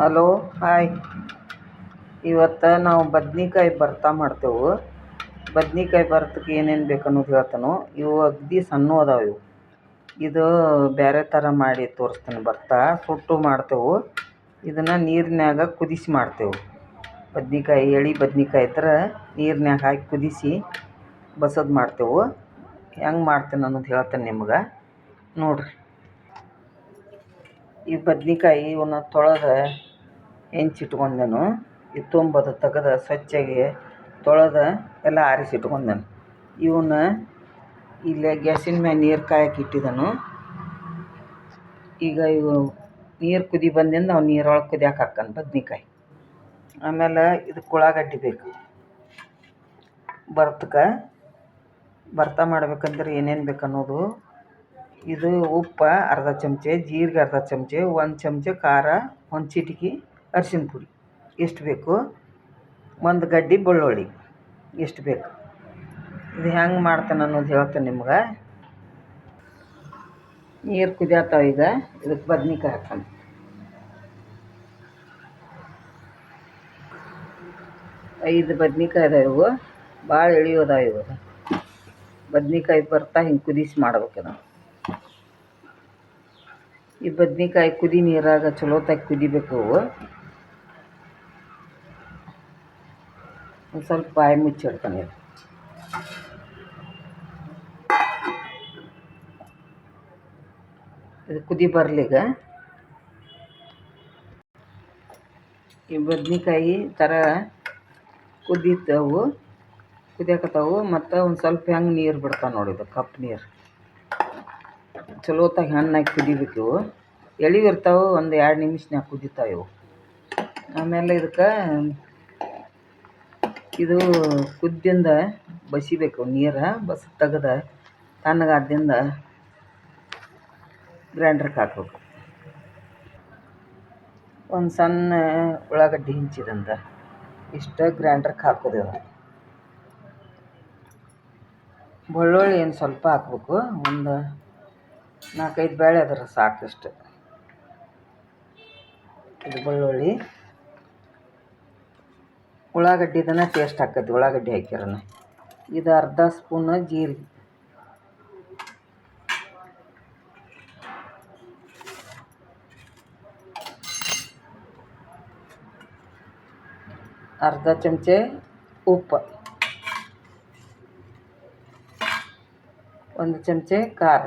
Hello, hi. ಇವತ್ತು ನಾವು ಬದ್ನಿಕಾಯಿ ಭರ್ತಾ ಮಾಡ್ತೇವೆ. ಬದ್ನಿಕಾಯಿ ಭರ್ತಕ್ಕೆ ಏನೇನು ಬೇಕು ಅನ್ನೋದು ಹೇಳ್ತೇನೆ. ಇವು ಅಗ್ದಿ ಸಣ್ಣ ಅದಾವೆ ಇವು. ಇದು ಬೇರೆ ಥರ ಮಾಡಿ ತೋರಿಸ್ತೀನಿ ಭರ್ತಾ. ಸುಟ್ಟು ಮಾಡ್ತೇವೆ. ಇದನ್ನು ನೀರಿನಾಗ ಕುದಿಸಿ ಮಾಡ್ತೇವೆ. ಬದ್ನಿಕಾಯಿ, ಎಳೆ ಬದ್ನಿಕಾಯಿ ಥರ ನೀರಿನ್ಯಾಗ ಹಾಕಿ ಕುದಿಸಿ ಬಸದು ಮಾಡ್ತೇವೆ. ಹೆಂಗೆ ಮಾಡ್ತೇನೆ ಅನ್ನೋದು ಹೇಳ್ತೇನೆ ನಿಮ್ಗೆ. ನೋಡಿರಿ. ಈ ಬದ್ನಿಕಾಯಿ ಇವನ್ನ ತೊಳೆದು ಹೆಂಚಿಟ್ಕೊಂಡೆನು ಇದು ತುಂಬದು, ತೆಗೆದು, ಸ್ವಚ್ಛಾಗಿ ತೊಳೆದು ಎಲ್ಲ ಆರಿಸಿಟ್ಕೊಂಡೆನು ಇವನ್ನ ಇಲ್ಲೇ ಗ್ಯಾಸಿನ ಮ್ಯಾಲೆ ನೀರು ಕಾಯಕ್ಕೆ ಈಗ ಇವು ನೀರು ಕುದಿ ಬಂದಿಂದ ಅವು ನೀರೊಳಗೆ ಕುದಿಯಕ್ಕೆ ಹಾಕ್ಕನ್ ಬದ್ನಿಕಾಯಿ. ಆಮೇಲೆ ಇದಕ್ಕೆ ಉಳ್ಳಾಗಡ್ಡಿ ಬೇಕು. ಭರ್ತಕ್ಕೆ ಭರ್ತ ಮಾಡ್ಬೇಕಂದ್ರೆ ಏನೇನು ಬೇಕು ಅನ್ನೋದು ಇದು ಉಪ್ಪು, ಅರ್ಧ ಚಮಚ, ಜೀರಿಗೆ ಅರ್ಧ ಚಮಚ, ಒಂದು ಚಮಚ ಖಾರ, ಒಂದು ಚಿಟಿಕೆ ಅರಿಶಿನ ಪುಡಿ. ಎಷ್ಟು ಬೇಕು? ಒಂದು ಗಡ್ಡೆ ಬೆಳ್ಳುಳ್ಳಿ. ಎಷ್ಟು ಬೇಕು? ಇದು ಹೆಂಗೆ ಮಾಡ್ತಾನೆ ಅನ್ನೋದು ಹೇಳ್ತೇನೆ ನಿಮ್ಗೆ. ನೀರು ಕುದಿಯತ್ತಾವ ಈಗ ಇದಕ್ಕೆ ಬದ್ನಿಕಾಯಿ ಹಾಕೋಣ ಐದು ಬದ್ನಿಕಾಯಿ ಅದಾವೆ ಇವು. ಭಾಳ ಎಳಿಯೋದಾವ ಇವು. ಬದ್ನಿಕಾಯಿ ಬರ್ತಾ ಹಿಂಗೆ ಕುದಿಸಿ ಮಾಡ್ಬೇಕು ನಾವು ಈ ಬದ್ನಿಕಾಯಿ ಕುದಿ ನೀರಾಗ ಚಲೋತ್ತಾಗಿ ಕುದಿಬೇಕು ಅವು. ಒಂದು ಸ್ವಲ್ಪ ಬಾಯಿ ಮುಚ್ಚಿಡ್ತಾನೆ ಇದು ಕುದಿ ಬರ್ಲಿಗ. ಈ ಬದ್ನಿಕಾಯಿ ಥರ ಕುದೀತವು, ಕುದಿಯಾಕತ್ತಾವು, ಮತ್ತು ಒಂದು ಸ್ವಲ್ಪ ಹೆಂಗೆ ನೀರು ಬಿಡ್ತಾವೆ ನೋಡಿ ಇದು, ಕಪ್ ನೀರು. ಚಲೋತ್ತಾಗಿ ಹಣ್ಣಾಗಿ ಕುದಿಬೇಕು ಎಳಿವು ಇರ್ತಾವೆ ಒಂದು ಎರಡು ನಿಮಿಷನ್ಯಾಗ ಕುದಿತಾವೆ ಇವು. ಆಮೇಲೆ ಇದಕ್ಕೆ ಇದು ಕುದ್ದಿಂದ ಬಸಿಬೇಕು, ನೀರು ಬಸ್ ತೆಗೆದ ತಣ್ಣಗಾದ್ದಿಂದ ಗ್ರೈಂಡ್ರಿಗೆ ಹಾಕಬೇಕು. ಒಂದು ಸಣ್ಣ ಉಳ್ಳಾಗಡ್ಡಿ ಹಿಂಚಿದಂತ ಇಷ್ಟು ಗ್ರೈಂಡ್ರಿಗೆ ಹಾಕೋದು ಬೆಳ್ಳುಳ್ಳಿ ಏನು ಸ್ವಲ್ಪ ಹಾಕ್ಬೇಕು, ಒಂದು ನಾಲ್ಕೈದು ಬೇಳೆ ಅದರ ಸಾಕಷ್ಟು. ಇದು ಬೆಳ್ಳುಳ್ಳಿ. ಉಳ್ಳಾಗಡ್ಡಿದನ ಟೇಸ್ಟ್ ಹಾಕೈತಿ ಉಳ್ಳಾಗಡ್ಡಿ ಹಾಕಿರೋಣ ಇದು ಅರ್ಧ ಸ್ಪೂನ್ ಜೀರಿಗೆ ಅರ್ಧ ಚಮಚೆ ಉಪ್ಪು. ಒಂದು ಚಮಚೆ ಖಾರ.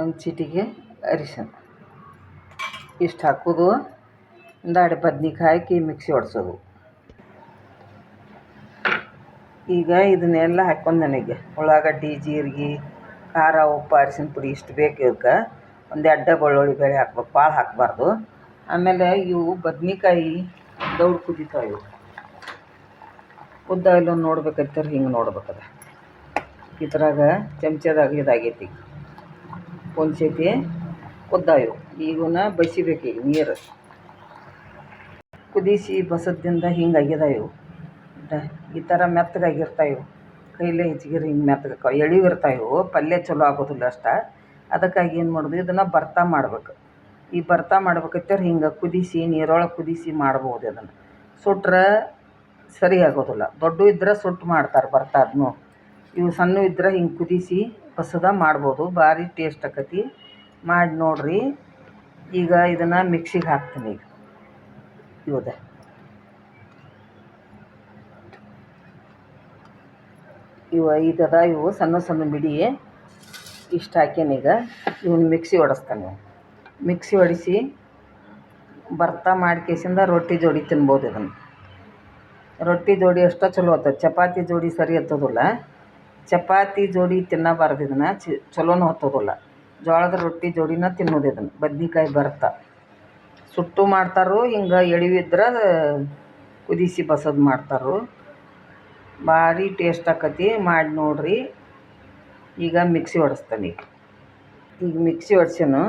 ಒಂದು ಚಿಟಿಗೆ ಅರಿಶಿನ. ಇಷ್ಟು ಹಾಕೋದು ಒಂದಾಡಿ ಬದ್ನಿಕಾಯಿ ಹಾಕಿ ಮಿಕ್ಸಿ ಹೊಡ್ಸೋದು ಈಗ ಇದನ್ನೆಲ್ಲ ಹಾಕ್ಕೊಂಡು ನನಗೆ. ಉಳ್ಳಾಗಡ್ಡಿ, ಜೀರಿಗೆ, ಖಾರ, ಉಪ್ಪು, ಅರಿಶಿನ ಪುಡಿ ಇಷ್ಟು ಬೇಕು ಇವಕ್ಕೆ ಒಂದು ಅಡ್ಡ ಬೆಳ್ಳುಳ್ಳಿ ಬೇಳೆ ಹಾಕ್ಬೇಕು ಭಾಳ ಹಾಕಬಾರ್ದು. ಆಮೇಲೆ ಇವು ಬದ್ನಿಕಾಯಿ ದೌಡ್ ಕುದಿತಾವೆ ಇವು. ಉದ್ದ ಇಲ್ಲೊಂದು ನೋಡ್ಬೇಕಂತಾರೆ ಹಿಂಗೆ ನೋಡ್ಬೇಕದ. ಇದ್ರಾಗ ಚಮಚದಾಗ ಇದಾಗೈತಿ ಒಂದು ಸೇತಿ ಕುದ್ದಾಯು ಈಗನ ಬಸಿಬೇಕು ಈಗ ನೀರು. ಕುದಿಸಿ ಬಸದಿಂದ ಹಿಂಗೆ ಆಗ್ಯದ ಇವು ಈ ಥರ ಮೆತ್ತಗಾಗಿರ್ತಾವೆ ಇವು ಕೈಲೇ ಹೆಚ್ಚಿಗೆ ಹಿಂಗೆ ಮೆತ್ತಗೆ ಎಳಿವು ಇರ್ತಾವೆ ಪಲ್ಯ ಚಲೋ ಆಗೋದಿಲ್ಲ ಅಷ್ಟೇ. ಅದಕ್ಕಾಗಿ ಏನು ಮಾಡೋದು, ಇದನ್ನು ಭರ್ತ ಮಾಡ್ಬೇಕು. ಈ ಭರ್ತ ಮಾಡ್ಬೇಕಾಯ್ತಾರೆ ಹಿಂಗೆ ಕುದಿಸಿ, ನೀರೊಳಗೆ ಕುದಿಸಿ ಮಾಡ್ಬೋದು ಅದನ್ನು ಸುಟ್ರೆ ಸರಿ ಆಗೋದಿಲ್ಲ. ದೊಡ್ಡ ಇದ್ರೆ ಸುಟ್ಟು ಮಾಡ್ತಾರೆ ಬರ್ತಾ ಅದನ್ನು ಇವು ಸಣ್ಣ ಇದ್ರೆ ಹಿಂಗೆ ಕುದಿಸಿ ಬಸದ ಮಾಡ್ಬೋದು. ಭಾರಿ ಟೇಸ್ಟ್ ಆಕತಿ. ಮಾಡಿ ನೋಡಿರಿ. ಈಗ ಇದನ್ನು ಮಿಕ್ಸಿಗೆ ಹಾಕ್ತೀನಿ ಈಗ. ಇವದ ಇವ ಇದದ ಇವು ಸಣ್ಣ ಸಣ್ಣ ಬಿಡಿ. ಇಷ್ಟು ಹಾಕ್ಯಾನೀಗ ಇವನ್ನ ಮಿಕ್ಸಿ ಹೊಡೆಸ್ತಾನೆ ಮಿಕ್ಸಿ ಹೊಡಿಸಿ ಭರ್ತಾ ಮಾಡ್ಕೇಸಿಂದ ರೊಟ್ಟಿ ಜೋಡಿ ತಿನ್ಬೋದು ಇದನ್ನು. ರೊಟ್ಟಿ ಜೋಡಿ ಅಷ್ಟೇ ಚಲೋ ಆಗ್ತದೆ ಚಪಾತಿ ಜೋಡಿ ಸರಿ ಹತ್ತೋದಿಲ್ಲ ಚಪಾತಿ ಜೋಡಿ ತಿನ್ನಬಾರ್ದು ಇದನ್ನು. ಚಲೋನೂ ಹತ್ತೋದಿಲ್ಲ ಜೋಳದ ರೊಟ್ಟಿ ಜೋಡಿನ ತಿನ್ನೋದು ಇದನ್ನು. ಬದ್ನಿಕಾಯಿ ಬರ್ತಾ. ಸುಟ್ಟು ಮಾಡ್ತಾರೋ ಹಿಂಗೆ ಎಳಿವಿದ್ರೆ ಕುದಿಸಿ ಬಸದು ಮಾಡ್ತಾರೋ. ಭಾರಿ ಟೇಸ್ಟ್ ಆಕತಿ. ಮಾಡಿ ನೋಡ್ರಿ. ಈಗ ಮಿಕ್ಸಿ ಹೊಡಿಸ್ತಾನೆ ಈಗ. ಮಿಕ್ಸಿ ಹೊಡ್ಸೇನು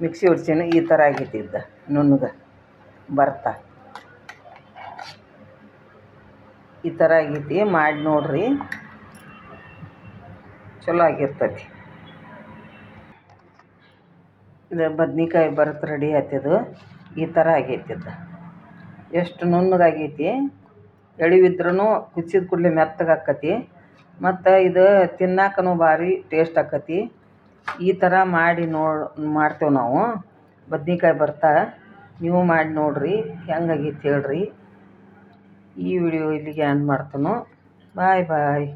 ಮಿಕ್ಸಿ ಹೊಡ್ಸೇನು ಈ ಥರ ಆಗೈತಿ ಇದ್ದ. ನುಣ್ಣಗೆ ಬರ್ತ. ಈ ಥರ ಆಗೈತಿ. ಮಾಡಿ ನೋಡಿರಿ. ಚಲೋ ಆಗಿರ್ತೈತಿ ಇದು ಬದ್ನಿಕಾಯಿ ಬರುತ್ತೆ ರೆಡಿ ಆಯ್ತದು ಈ ಥರ ಆಗೈತಿ ಇದು ಎಷ್ಟು ನುಣ್ಣಗಾಗೈತಿ ಎಳಿವಿದ್ರೂ ಕುಚ್ಚಿದ ಕೂಡಲೇ ಮೆತ್ತಗಾಕತಿ ಮತ್ತು ಇದು ತಿನ್ನಾಕನು ಭಾರಿ ಟೇಸ್ಟ್ ಆಕತಿ. ಈ ಥರ ಮಾಡಿ ನೋಡಿ, ಮಾಡ್ತೇವೆ ನಾವು. ಬದ್ನಿಕಾಯಿ ಬರ್ತಾ, ನೀವು ಮಾಡಿ ನೋಡಿರಿ ಹೆಂಗಾಗೈತಿ ಹೇಳ್ರಿ. ಈ ವಿಡಿಯೋ ಇಲ್ಲಿಗೆ ಎಂಡ್ ಮಾಡ್ತೇನೆ. ಬಾಯ್ ಬಾಯ್